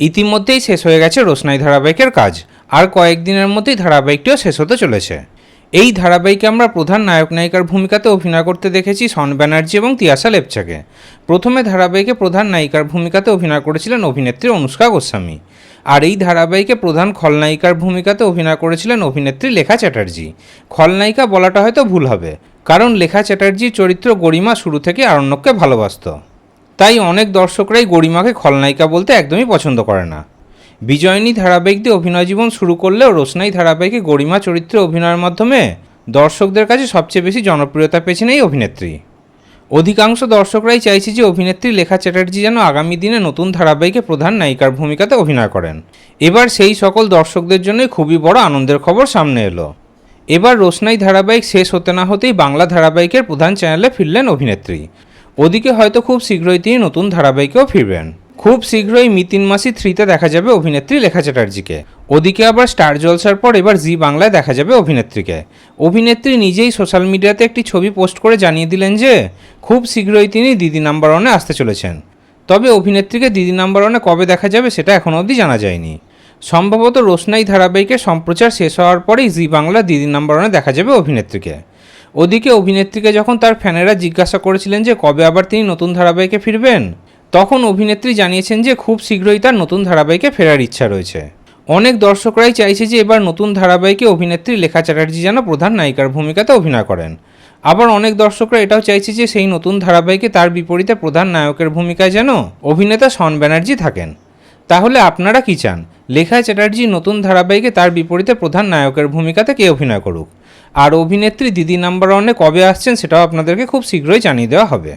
ইতিমধ্যেই শেষ হয়ে গেছে রোশনাই ধারাবাহিকের কাজ। আর কয়েকদিনের মধ্যেই ধারাবাহিকটিও শেষ হতে চলেছে। এই ধারাবাহিকে আমরা প্রধান নায়ক নায়িকার ভূমিকাতে অভিনয় করতে দেখেছি সন ব্যানার্জি এবং তিয়াসা লেপচাকে। প্রথমে ধারাবাহিকে প্রধান নায়িকার ভূমিকাতে অভিনয় করেছিলেন অভিনেত্রী অনুষ্কা গোস্বামী। আর এই ধারাবাহিকে প্রধান খলনায়িকার ভূমিকাতে অভিনয় করেছিলেন অভিনেত্রী লেখা চ্যাটার্জি। খলনায়িকা বলাটা হয়তো ভুল হবে, কারণ লেখা চ্যাটার্জির চরিত্র গরিমা শুরু থেকে আরণ্যককে ভালোবাসত। তাই অনেক দর্শকরাই গরিমাকে খলনায়িকা বলতে একদমই পছন্দ করে না। বিজয়িনী ধারাবাহিক দিয়ে অভিনয় জীবন শুরু করলেও রোশনাই ধারাবাহিকে গরিমা চরিত্রে অভিনয়ের মাধ্যমে দর্শকদের কাছে সবচেয়ে বেশি জনপ্রিয়তা পেয়েছেন এই অভিনেত্রী। অধিকাংশ দর্শকরাই চাইছে যে অভিনেত্রী লেখা চ্যাটার্জি যেন আগামী দিনে নতুন ধারাবাহিকে প্রধান নায়িকার ভূমিকাতে অভিনয় করেন। এবার সেই সকল দর্শকদের জন্যই খুবই বড় আনন্দের খবর সামনে এলো। এবার রোশনাই ধারাবাহিক শেষ হতে না হতেই বাংলা ধারাবাহিকের প্রধান চ্যানেলে ফিরলেন অভিনেত্রী। ওদিকে হয়তো খুব শীঘ্রই তিনি নতুন ধারাবাহিকেও ফিরবেন। খুব শীঘ্রই মিতিন মাসি থ্রিতে দেখা যাবে অভিনেত্রী লেখা চ্যাটার্জিকে। ওদিকে আবার স্টার জলসার পর এবার জি বাংলায় দেখা যাবে অভিনেত্রীকে। অভিনেত্রী নিজেই সোশ্যাল মিডিয়াতে একটি ছবি পোস্ট করে জানিয়ে দিলেন যে, খুব শীঘ্রই তিনি দিদি নাম্বার ওয়ানে আসতে চলেছেন। তবে অভিনেত্রীকে দিদি নাম্বার ওয়ানে কবে দেখা যাবে সেটা এখনও অবধি জানা যায়নি। সম্ভবত রোশনাই ধারাবাহিকের সম্প্রচার শেষ হওয়ার পরেই জি বাংলা দিদি নাম্বার ওয়ানে দেখা যাবে অভিনেত্রীকে। ওদিকে অভিনেত্রীকে যখন তার ফ্যানেরা জিজ্ঞাসা করেছিলেন যে কবে আবার তিনি নতুন ধারাবাহিকে ফিরবেন, তখন অভিনেত্রী জানিয়েছেন যে খুব শীঘ্রই তার নতুন ধারাবাহিকে ফেরার ইচ্ছা রয়েছে। অনেক দর্শকরাই চাইছে যে এবার নতুন ধারাবাহিকে অভিনেত্রী লেখা চ্যাটার্জি যেন প্রধান নায়িকার ভূমিকাতে অভিনয় করেন। আবার অনেক দর্শকরা এটাও চাইছে যে সেই নতুন ধারাবাহিকে তার বিপরীতে প্রধান নায়কের ভূমিকায় যেন অভিনেতা শন ব্যানার্জি থাকেন। তাহলে আপনারা কি চান? লেখা চ্যাটার্জি নতুন ধারাবাহিকে তার বিপরীতে প্রধান নায়কের ভূমিকাতে কে অভিনয় করুক? আর অভিনেত্রী দিদি নাম্বার ওয়ানে কবে আসছেন সেটাও আপনাদেরকে খুব শীঘ্রই জানিয়ে দেওয়া হবে।